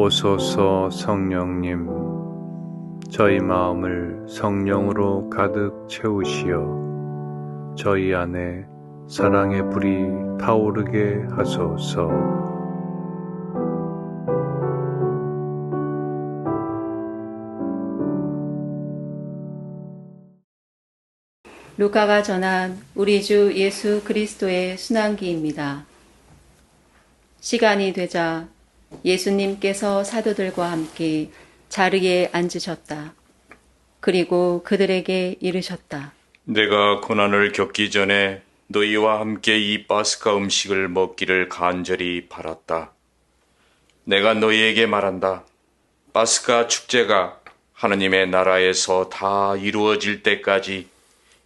오소서 성령님, 저희 마음을 성령으로 가득 채우시어 저희 안에 사랑의 불이 타오르게 하소서. 루카가 전한 우리 주 예수 그리스도의 순환기입니다. 시간이 되자 예수님께서 사도들과 함께 자리에 앉으셨다. 그리고 그들에게 이르셨다. 내가 고난을 겪기 전에 너희와 함께 이 파스카 음식을 먹기를 간절히 바랐다. 내가 너희에게 말한다. 파스카 축제가 하느님의 나라에서 다 이루어질 때까지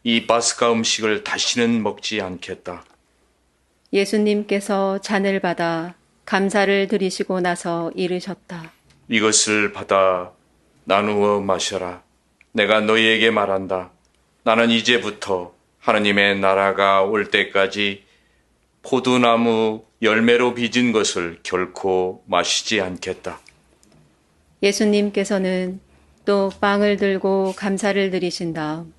이 파스카 음식을 다시는 먹지 않겠다. 예수님께서 잔을 받아 감사를 드리시고 나서 이르셨다. 이것을 받아 나누어 마셔라. 내가 너희에게 말한다. 나는 이제부터 하느님의 나라가 올 때까지 포도나무 열매로 빚은 것을 결코 마시지 않겠다. 예수님께서는 또 빵을 들고 감사를 드리신 다음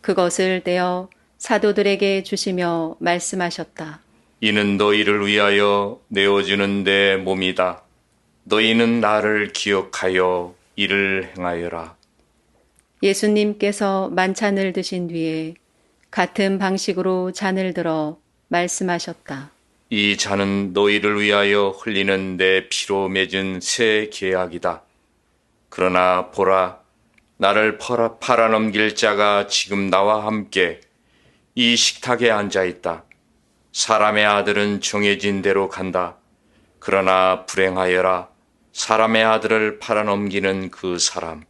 그것을 떼어 사도들에게 주시며 말씀하셨다. 이는 너희를 위하여 내어주는 내 몸이다. 너희는 나를 기억하여 이를 행하여라. 예수님께서 만찬을 드신 뒤에 같은 방식으로 잔을 들어 말씀하셨다. 이 잔은 너희를 위하여 흘리는 내 피로 맺은 새 계약이다. 그러나 보라, 나를 팔아, 팔아넘길 자가 지금 나와 함께 이 식탁에 앉아 있다. 사람의 아들은 정해진 대로 간다. 그러나 불행하여라. 사람의 아들을 팔아넘기는 그 사람.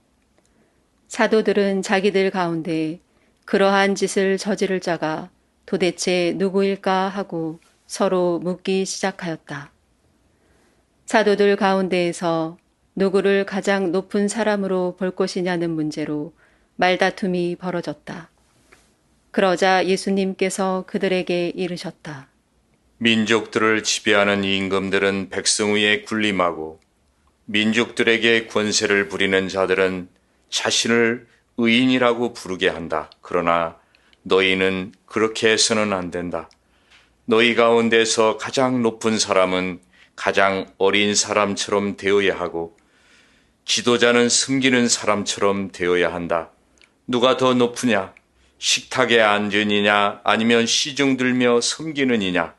사도들은 자기들 가운데 그러한 짓을 저지를 자가 도대체 누구일까 하고 서로 묻기 시작하였다. 사도들 가운데에서 누구를 가장 높은 사람으로 볼 것이냐는 문제로 말다툼이 벌어졌다. 그러자 예수님께서 그들에게 이르셨다. 민족들을 지배하는 임금들은 백성 위에 군림하고 민족들에게 권세를 부리는 자들은 자신을 의인이라고 부르게 한다. 그러나 너희는 그렇게 해서는 안 된다. 너희 가운데서 가장 높은 사람은 가장 어린 사람처럼 되어야 하고 지도자는 숨기는 사람처럼 되어야 한다. 누가 더 높으냐? 식탁에 앉으니냐 아니면 시중 들며 섬기는 이냐?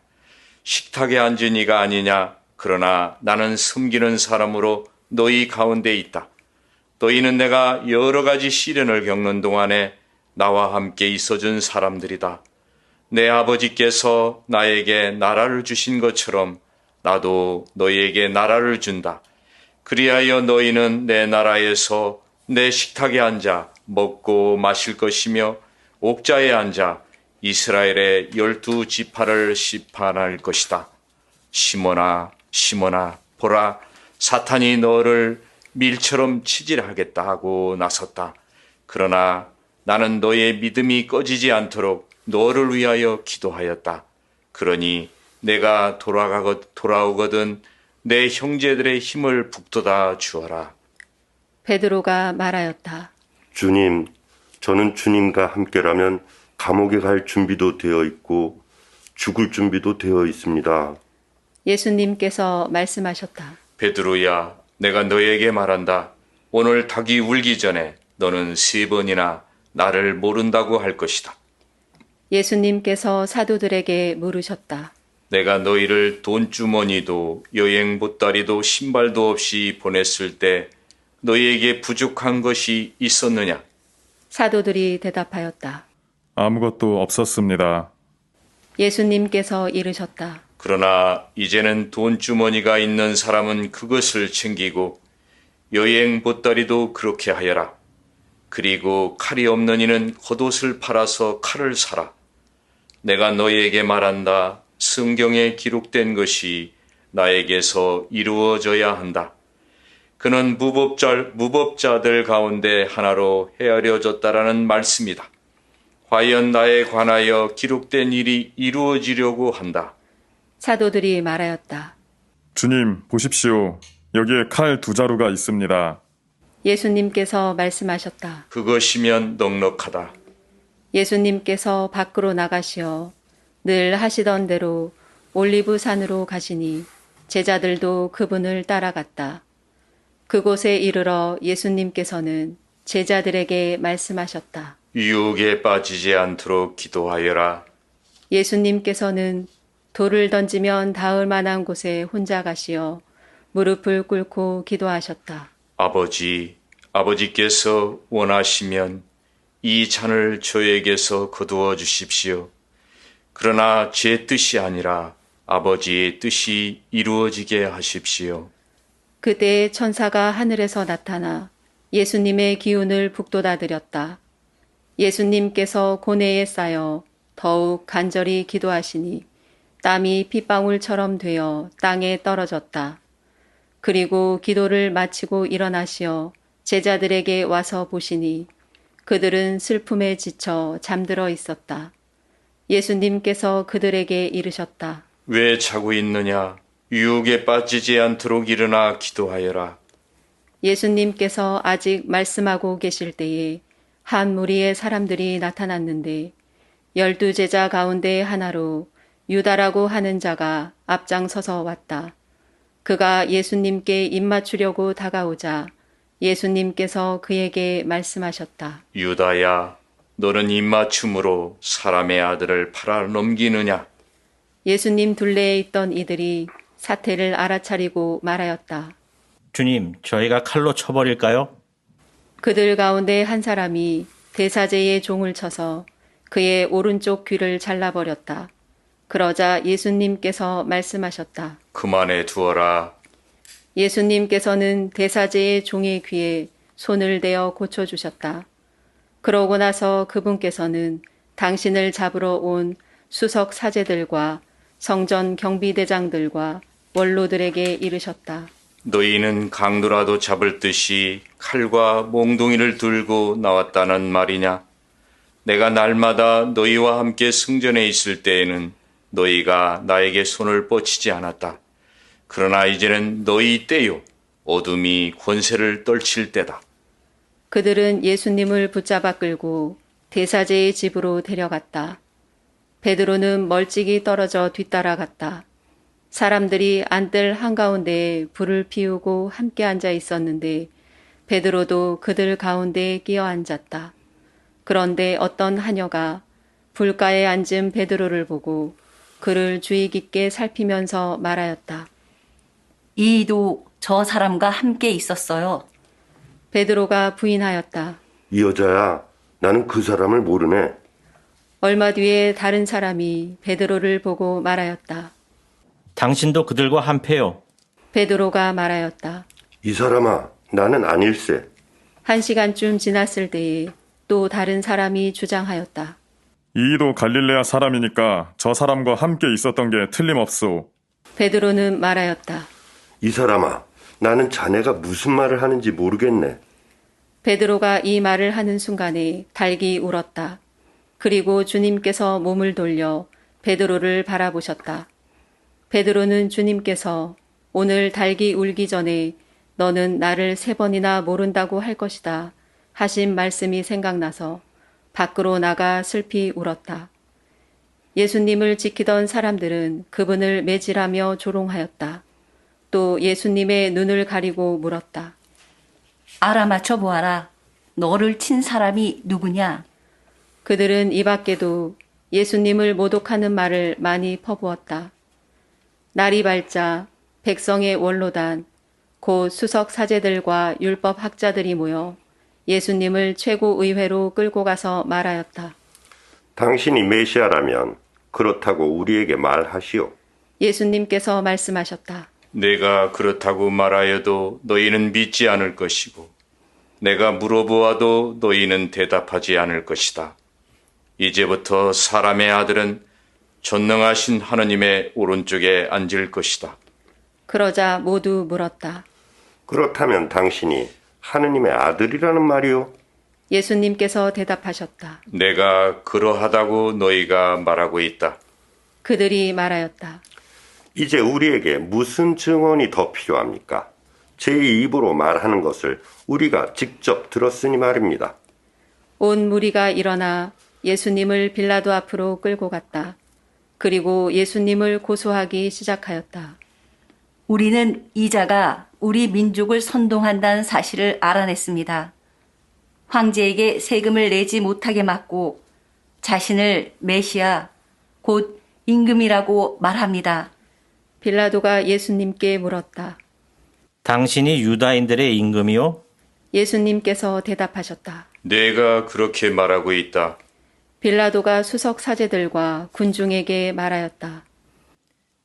식탁에 앉은 이가 아니냐? 그러나 나는 섬기는 사람으로 너희 가운데 있다. 너희는 내가 여러 가지 시련을 겪는 동안에 나와 함께 있어준 사람들이다. 내 아버지께서 나에게 나라를 주신 것처럼 나도 너희에게 나라를 준다. 그리하여 너희는 내 나라에서 내 식탁에 앉아 먹고 마실 것이며 옥자에 앉아 이스라엘의 열두 지파를 심판할 것이다. 시몬아, 시몬아, 보라, 사탄이 너를 밀처럼 치질하겠다 하고 나섰다. 그러나 나는 너의 믿음이 꺼지지 않도록 너를 위하여 기도하였다. 그러니 내가 돌아가거 돌아오거든 내 형제들의 힘을 북돋아 주어라. 베드로가 말하였다. 주님, 저는 주님과 함께라면 감옥에 갈 준비도 되어 있고 죽을 준비도 되어 있습니다. 예수님께서 말씀하셨다. 베드로야, 내가 너에게 말한다. 오늘 닭이 울기 전에 너는 세 번이나 나를 모른다고 할 것이다. 예수님께서 사도들에게 물으셨다. 내가 너희를 돈주머니도 여행 보따리도 신발도 없이 보냈을 때 너희에게 부족한 것이 있었느냐? 사도들이 대답하였다. 아무것도 없었습니다. 예수님께서 이르셨다. 그러나 이제는 돈주머니가 있는 사람은 그것을 챙기고 여행 보따리도 그렇게 하여라. 그리고 칼이 없는 이는 겉옷을 팔아서 칼을 사라. 내가 너희에게 말한다. 성경에 기록된 것이 나에게서 이루어져야 한다. 그는 무법자, 무법자들 가운데 하나로 헤아려졌다라는 말씀이다. 과연 나에 관하여 기록된 일이 이루어지려고 한다. 사도들이 말하였다. 주님, 보십시오. 여기에 칼 두 자루가 있습니다. 예수님께서 말씀하셨다. 그것이면 넉넉하다. 예수님께서 밖으로 나가시어 늘 하시던 대로 올리브 산으로 가시니 제자들도 그분을 따라갔다. 그곳에 이르러 예수님께서는 제자들에게 말씀하셨다. 유혹에 빠지지 않도록 기도하여라. 예수님께서는 돌을 던지면 닿을 만한 곳에 혼자 가시어 무릎을 꿇고 기도하셨다. 아버지, 아버지께서 원하시면 이 잔을 저에게서 거두어 주십시오. 그러나 제 뜻이 아니라 아버지의 뜻이 이루어지게 하십시오. 그때 천사가 하늘에서 나타나 예수님의 기운을 북돋아 드렸다. 예수님께서 고뇌에 쌓여 더욱 간절히 기도하시니 땀이 핏방울처럼 되어 땅에 떨어졌다. 그리고 기도를 마치고 일어나시어 제자들에게 와서 보시니 그들은 슬픔에 지쳐 잠들어 있었다. 예수님께서 그들에게 이르셨다. 왜 자고 있느냐? 유혹에 빠지지 않도록 일어나 기도하여라. 예수님께서 아직 말씀하고 계실 때에 한 무리의 사람들이 나타났는데 열두 제자 가운데 하나로 유다라고 하는 자가 앞장서서 왔다. 그가 예수님께 입맞추려고 다가오자 예수님께서 그에게 말씀하셨다. 유다야, 너는 입맞춤으로 사람의 아들을 팔아 넘기느냐? 예수님 둘레에 있던 이들이 사태를 알아차리고 말하였다. 주님, 저희가 칼로 쳐버릴까요? 그들 가운데 한 사람이 대사제의 종을 쳐서 그의 오른쪽 귀를 잘라버렸다. 그러자 예수님께서 말씀하셨다. 그만해 두어라. 예수님께서는 대사제의 종의 귀에 손을 대어 고쳐주셨다. 그러고 나서 그분께서는 당신을 잡으러 온 수석 사제들과 성전 경비대장들과 원로들에게 이르셨다. 너희는 강도라도 잡을 듯이 칼과 몽둥이를 들고 나왔다는 말이냐? 내가 날마다 너희와 함께 승전에 있을 때에는 너희가 나에게 손을 뻗치지 않았다. 그러나 이제는 너희 때요. 어둠이 권세를 떨칠 때다. 그들은 예수님을 붙잡아 끌고 대사제의 집으로 데려갔다. 베드로는 멀찍이 떨어져 뒤따라갔다. 사람들이 안뜰 한가운데에 불을 피우고 함께 앉아 있었는데 베드로도 그들 가운데에 끼어 앉았다. 그런데 어떤 하녀가 불가에 앉은 베드로를 보고 그를 주의 깊게 살피면서 말하였다. 이도 저 사람과 함께 있었어요. 베드로가 부인하였다. 이 여자야, 나는 그 사람을 모르네. 얼마 뒤에 다른 사람이 베드로를 보고 말하였다. 당신도 그들과 한패요. 베드로가 말하였다. 이 사람아, 나는 아닐세. 한 시간쯤 지났을 때에 또 다른 사람이 주장하였다. 이도 갈릴레아 사람이니까 저 사람과 함께 있었던 게 틀림없소. 베드로는 말하였다. 이 사람아, 나는 자네가 무슨 말을 하는지 모르겠네. 베드로가 이 말을 하는 순간에 닭이 울었다. 그리고 주님께서 몸을 돌려 베드로를 바라보셨다. 베드로는 주님께서 오늘 닭이 울기 전에 너는 나를 세 번이나 모른다고 할 것이다. 하신 말씀이 생각나서 밖으로 나가 슬피 울었다. 예수님을 지키던 사람들은 그분을 매질하며 조롱하였다. 또 예수님의 눈을 가리고 물었다. 알아맞혀 보아라. 너를 친 사람이 누구냐? 그들은 이 밖에도 예수님을 모독하는 말을 많이 퍼부었다. 날이 밝자 백성의 원로단, 곧 수석 사제들과 율법 학자들이 모여 예수님을 최고 의회로 끌고 가서 말하였다. 당신이 메시아라면 그렇다고 우리에게 말하시오. 예수님께서 말씀하셨다. 내가 그렇다고 말하여도 너희는 믿지 않을 것이고, 내가 물어보아도 너희는 대답하지 않을 것이다. 이제부터 사람의 아들은 전능하신 하느님의 오른쪽에 앉을 것이다. 그러자 모두 물었다. 그렇다면 당신이 하느님의 아들이라는 말이오? 예수님께서 대답하셨다. 내가 그러하다고 너희가 말하고 있다. 그들이 말하였다. 이제 우리에게 무슨 증언이 더 필요합니까? 제 입으로 말하는 것을 우리가 직접 들었으니 말입니다. 온 무리가 일어나 예수님을 빌라도 앞으로 끌고 갔다. 그리고 예수님을 고소하기 시작하였다. 우리는 이자가 우리 민족을 선동한다는 사실을 알아냈습니다. 황제에게 세금을 내지 못하게 막고 자신을 메시아, 곧 임금이라고 말합니다. 빌라도가 예수님께 물었다. 당신이 유다인들의 임금이요? 예수님께서 대답하셨다. 내가 그렇게 말하고 있다. 빌라도가 수석 사제들과 군중에게 말하였다.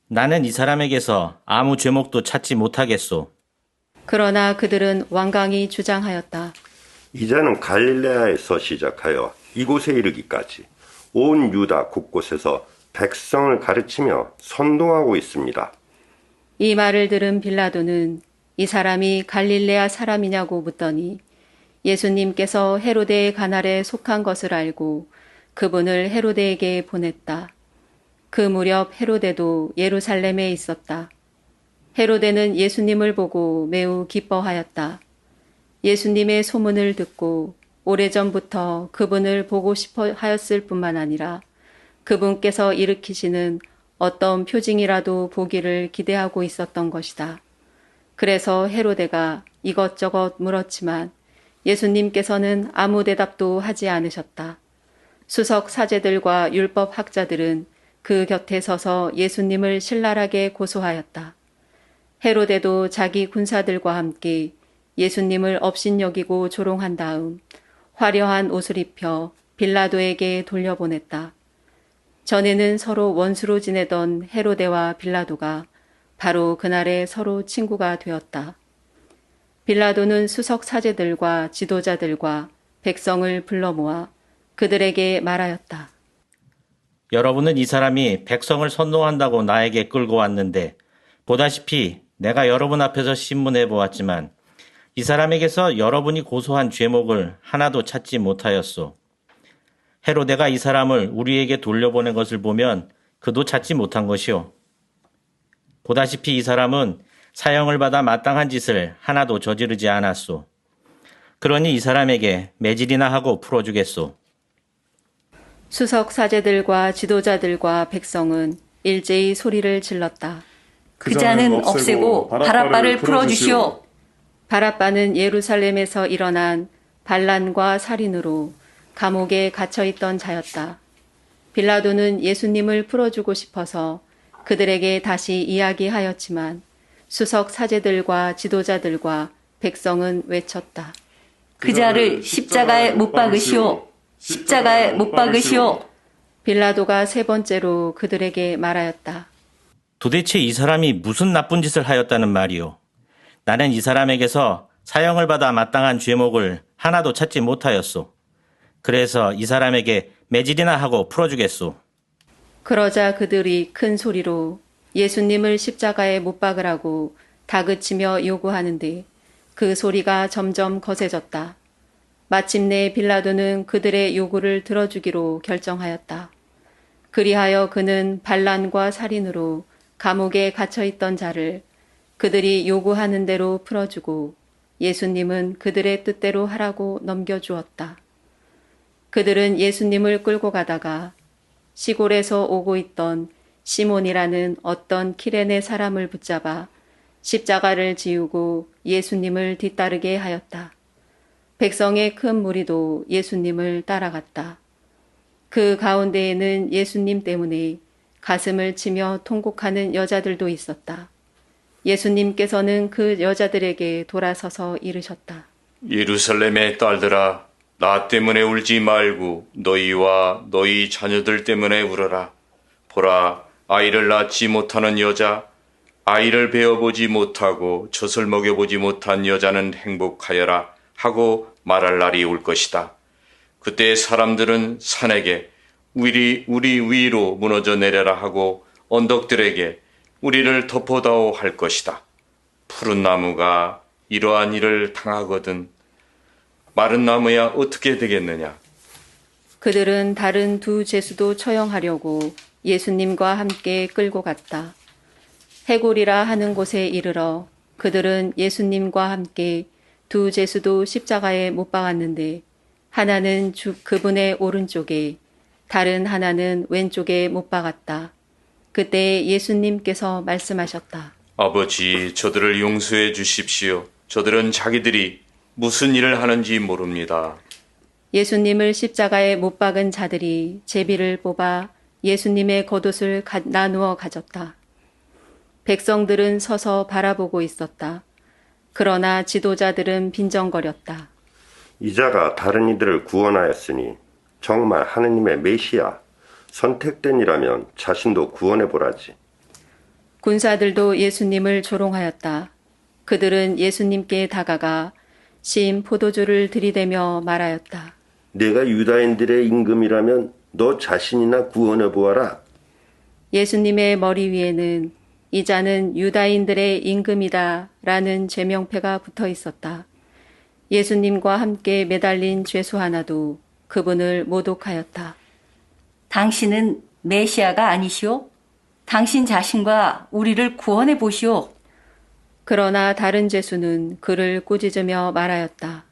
나는 이 사람에게서 아무 죄목도 찾지 못하겠소. 그러나 그들은 완강히 주장하였다. 이자는 갈릴레아에서 시작하여 이곳에 이르기까지 온 유다 곳곳에서 백성을 가르치며 선동하고 있습니다. 이 말을 들은 빌라도는 이 사람이 갈릴레아 사람이냐고 묻더니 예수님께서 헤로데의 관할에 속한 것을 알고 그분을 헤로데에게 보냈다. 그 무렵 헤로데도 예루살렘에 있었다. 헤로데는 예수님을 보고 매우 기뻐하였다. 예수님의 소문을 듣고 오래전부터 그분을 보고 싶어 하였을 뿐만 아니라 그분께서 일으키시는 어떤 표징이라도 보기를 기대하고 있었던 것이다. 그래서 헤로데가 이것저것 물었지만 예수님께서는 아무 대답도 하지 않으셨다. 수석 사제들과 율법 학자들은 그 곁에 서서 예수님을 신랄하게 고소하였다. 헤로데도 자기 군사들과 함께 예수님을 업신여기고 조롱한 다음 화려한 옷을 입혀 빌라도에게 돌려보냈다. 전에는 서로 원수로 지내던 헤로데와 빌라도가 바로 그날에 서로 친구가 되었다. 빌라도는 수석 사제들과 지도자들과 백성을 불러 모아 그들에게 말하였다. 여러분은 이 사람이 백성을 선동한다고 나에게 끌고 왔는데 보다시피 내가 여러분 앞에서 신문해 보았지만 이 사람에게서 여러분이 고소한 죄목을 하나도 찾지 못하였소. 헤로데가 이 사람을 우리에게 돌려보낸 것을 보면 그도 찾지 못한 것이요. 보다시피 이 사람은 사형을 받아 마땅한 짓을 하나도 저지르지 않았소. 그러니 이 사람에게 매질이나 하고 풀어주겠소. 수석 사제들과 지도자들과 백성은 일제히 소리를 질렀다. 그 자는 없애고 바라바를 풀어주시오. 바라빠는 예루살렘에서 일어난 반란과 살인으로 감옥에 갇혀 있던 자였다. 빌라도는 예수님을 풀어주고 싶어서 그들에게 다시 이야기하였지만 수석 사제들과 지도자들과 백성은 외쳤다. 그 자를 십자가에 못 박으시오. 십자가에 못 박으시오. 빌라도가 세 번째로 그들에게 말하였다. 도대체 이 사람이 무슨 나쁜 짓을 하였다는 말이오. 나는 이 사람에게서 사형을 받아 마땅한 죄목을 하나도 찾지 못하였소. 그래서 이 사람에게 매질이나 하고 풀어주겠소. 그러자 그들이 큰 소리로 예수님을 십자가에 못 박으라고 다그치며 요구하는데 그 소리가 점점 거세졌다. 마침내 빌라도는 그들의 요구를 들어주기로 결정하였다. 그리하여 그는 반란과 살인으로 감옥에 갇혀 있던 자를 그들이 요구하는 대로 풀어주고 예수님은 그들의 뜻대로 하라고 넘겨주었다. 그들은 예수님을 끌고 가다가 시골에서 오고 있던 시몬이라는 어떤 키레네 사람을 붙잡아 십자가를 지우고 예수님을 뒤따르게 하였다. 백성의 큰 무리도 예수님을 따라갔다. 그 가운데에는 예수님 때문에 가슴을 치며 통곡하는 여자들도 있었다. 예수님께서는 그 여자들에게 돌아서서 이르셨다. 예루살렘의 딸들아, 나 때문에 울지 말고 너희와 너희 자녀들 때문에 울어라. 보라, 아이를 낳지 못하는 여자, 아이를 베어보지 못하고 젖을 먹여보지 못한 여자는 행복하여라 하고 말할 날이 올 것이다. 그때 사람들은 산에게 우리 우리 위로 무너져 내려라 하고 언덕들에게 우리를 덮어다오 할 것이다. 푸른 나무가 이러한 일을 당하거든 마른 나무야 어떻게 되겠느냐? 그들은 다른 두 제수도 처형하려고 예수님과 함께 끌고 갔다. 해골이라 하는 곳에 이르러 그들은 예수님과 함께 두 제수도 십자가에 못 박았는데 하나는 주 그분의 오른쪽에 다른 하나는 왼쪽에 못 박았다. 그때 예수님께서 말씀하셨다. 아버지, 저들을 용서해 주십시오. 저들은 자기들이 무슨 일을 하는지 모릅니다. 예수님을 십자가에 못 박은 자들이 제비를 뽑아 예수님의 겉옷을 가- 나누어 가졌다. 백성들은 서서 바라보고 있었다. 그러나 지도자들은 빈정거렸다. 이자가 다른 이들을 구원하였으니 정말 하느님의 메시아 선택된 이라면 자신도 구원해 보라지. 군사들도 예수님을 조롱하였다. 그들은 예수님께 다가가 심 포도주를 들이대며 말하였다. 내가 유다인들의 임금이라면 너 자신이나 구원해 보아라. 예수님의 머리 위에는 이 자는 유다인들의 임금이다 라는 제명패가 붙어 있었다. 예수님과 함께 매달린 죄수 하나도 그분을 모독하였다. 당신은 메시아가 아니시오? 당신 자신과 우리를 구원해 보시오. 그러나 다른 죄수는 그를 꾸짖으며 말하였다.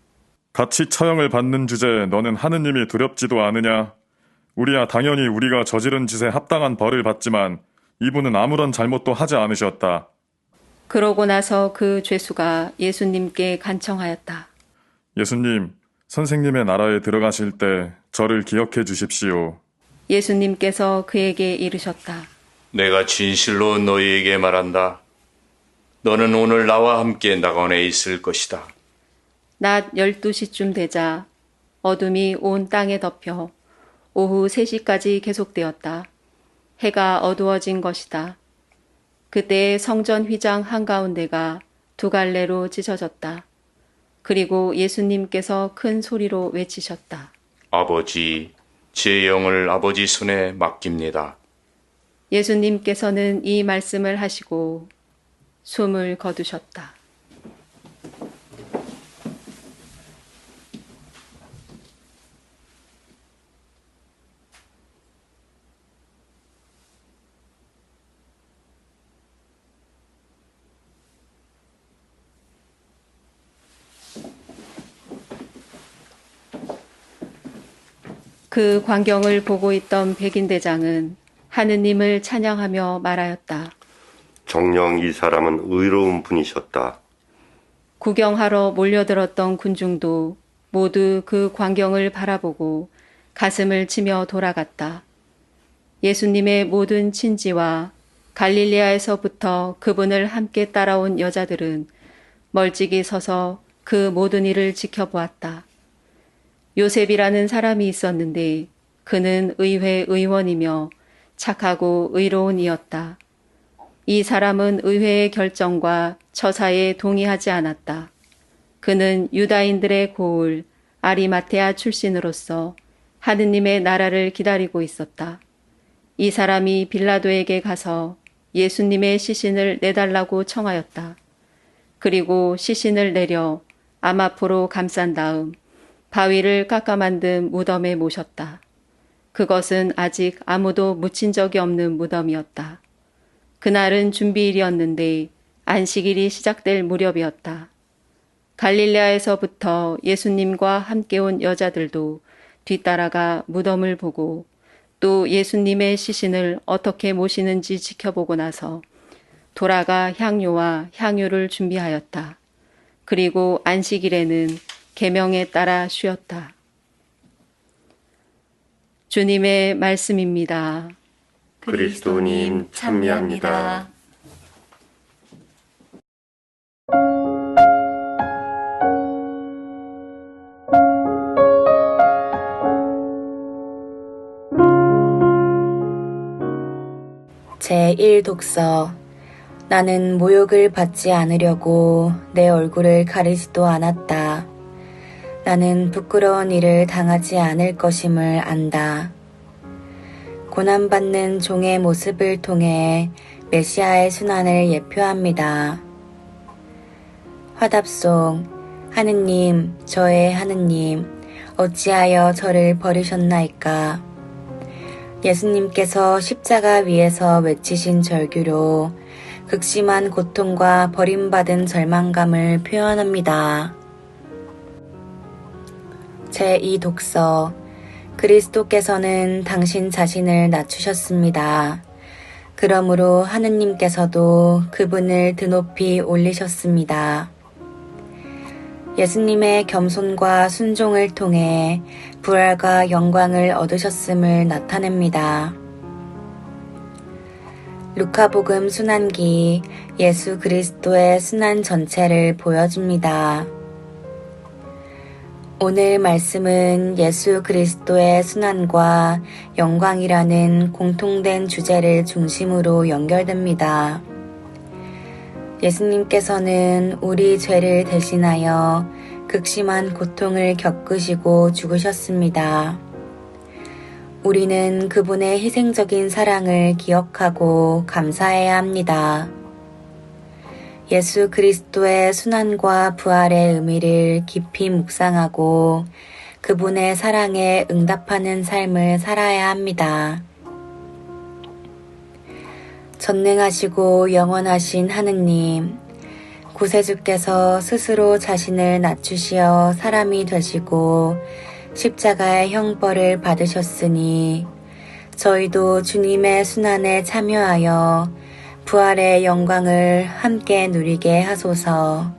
같이 처형을 받는 주제에 너는 하느님이 두렵지도 않으냐? 우리야 당연히 우리가 저지른 짓에 합당한 벌을 받지만 이분은 아무런 잘못도 하지 않으셨다. 그러고 나서 그 죄수가 예수님께 간청하였다. 예수님, 선생님의 나라에 들어가실 때 저를 기억해 주십시오. 예수님께서 그에게 이르셨다. 내가 진실로 너희에게 말한다. 너는 오늘 나와 함께 낙원에 있을 것이다. 낮 12시쯤 되자 어둠이 온 땅에 덮여 오후 3시까지 계속되었다. 해가 어두워진 것이다. 그때 성전 휘장 한가운데가 두 갈래로 찢어졌다. 그리고 예수님께서 큰 소리로 외치셨다. 아버지, 제 영을 아버지 손에 맡깁니다. 예수님께서는 이 말씀을 하시고 숨을 거두셨다. 그 광경을 보고 있던 백인 대장은 하느님을 찬양하며 말하였다. 정령 이 사람은 의로운 분이셨다. 구경하러 몰려들었던 군중도 모두 그 광경을 바라보고 가슴을 치며 돌아갔다. 예수님의 모든 친지와 갈릴레아에서부터 그분을 함께 따라온 여자들은 멀찍이 서서 그 모든 일을 지켜보았다. 요셉이라는 사람이 있었는데 그는 의회 의원이며 착하고 의로운 이였다. 이 사람은 의회의 결정과 처사에 동의하지 않았다. 그는 유다인들의 고을 아리마테아 출신으로서 하느님의 나라를 기다리고 있었다. 이 사람이 빌라도에게 가서 예수님의 시신을 내달라고 청하였다. 그리고 시신을 내려 암 앞으로 감싼 다음 바위를 깎아 만든 무덤에 모셨다. 그것은 아직 아무도 묻힌 적이 없는 무덤이었다. 그날은 준비일이었는데 안식일이 시작될 무렵이었다. 갈릴레아에서부터 예수님과 함께 온 여자들도 뒤따라가 무덤을 보고 또 예수님의 시신을 어떻게 모시는지 지켜보고 나서 돌아가 향료와 향유를 준비하였다. 그리고 안식일에는 계명에 따라 쉬었다. 주님의 말씀입니다. 그리스도님 찬미합니다. 제1독서 나는 모욕을 받지 않으려고 내 얼굴을 가리지도 않았다. 나는 부끄러운 일을 당하지 않을 것임을 안다. 고난받는 종의 모습을 통해 메시아의 순환을 예표합니다. 화답송 하느님 저의 하느님 어찌하여 저를 버리셨나이까 예수님께서 십자가 위에서 외치신 절규로 극심한 고통과 버림받은 절망감을 표현합니다. 제2 독서 그리스도께서는 당신 자신을 낮추셨습니다. 그러므로 하느님께서도 그분을 드높이 올리셨습니다. 예수님의 겸손과 순종을 통해 부활과 영광을 얻으셨음을 나타냅니다. 루카복음 순환기 예수 그리스도의 순환 전체를 보여줍니다. 오늘 말씀은 예수 그리스도의 순환과 영광이라는 공통된 주제를 중심으로 연결됩니다. 예수님께서는 우리 죄를 대신하여 극심한 고통을 겪으시고 죽으셨습니다. 우리는 그분의 희생적인 사랑을 기억하고 감사해야 합니다. 예수 그리스도의 순환과 부활의 의미를 깊이 묵상하고 그분의 사랑에 응답하는 삶을 살아야 합니다. 전능하시고 영원하신 하느님, 구세주께서 스스로 자신을 낮추시어 사람이 되시고 십자가의 형벌을 받으셨으니 저희도 주님의 순환에 참여하여 부활의 영광을 함께 누리게 하소서.